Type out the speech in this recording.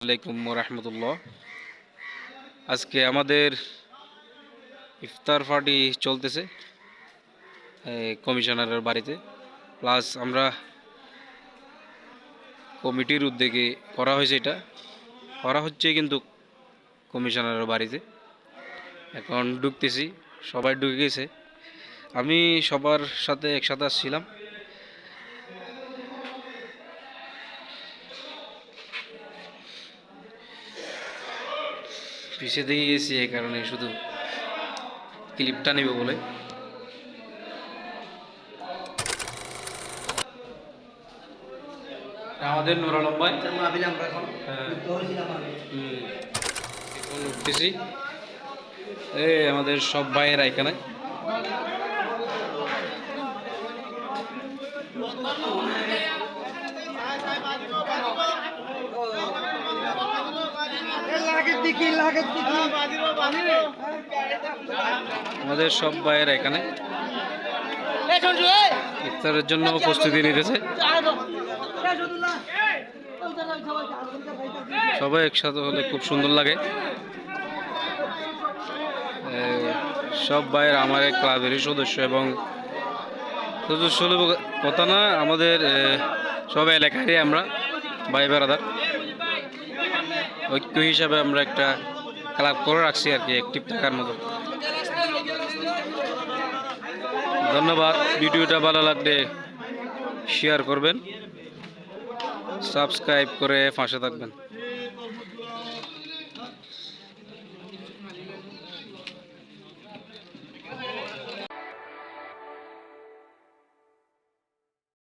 আলাইকুম রহমতুল্লাহ আজকে আমাদের ইফতার পার্টি চলতেছে কমিশনারের বাড়িতে। প্লাস আমরা কমিটির উদ্যোগে করা হয়েছে এটা। করা হচ্ছে কিন্তু কমিশনারের বাড়িতে। এখন ঢুকতেছি, সবাই ঢুকে গেছে। আমি সবার সাথে একসাথে আসছিলাম। পিছিয়ে দিয়ে গেছি এই কারণে শুধু ক্লিপটা নেব বলে। আমাদের নুর ভাই হ্যাঁ। এখন উঠতেছি। এই আমাদের সব ভাইয়েরা এখানে। আমাদের সব ভাইয়েরা এখানে। ইফতারের জন্য প্রস্তুতি নিতেছে। সবাই একসাথে হলে খুব সুন্দর লাগে। সব ভাইয়ের আমার এক ক্লাবেরই সদস্য এবং সদস্য হলে কথা না আমাদের সব এলাকারই আমরা ভাই বেড়াদার ঐক্য হিসাবে আমরা একটা ক্লাব করে রাখছি আর কি অ্যাক্টিভ থাকার মতো। ধন্যবাদ, ভিডিওটা ভালো লাগলে শেয়ার করবেন সাবস্ক্রাইব করে ফাঁসে থাকবেন।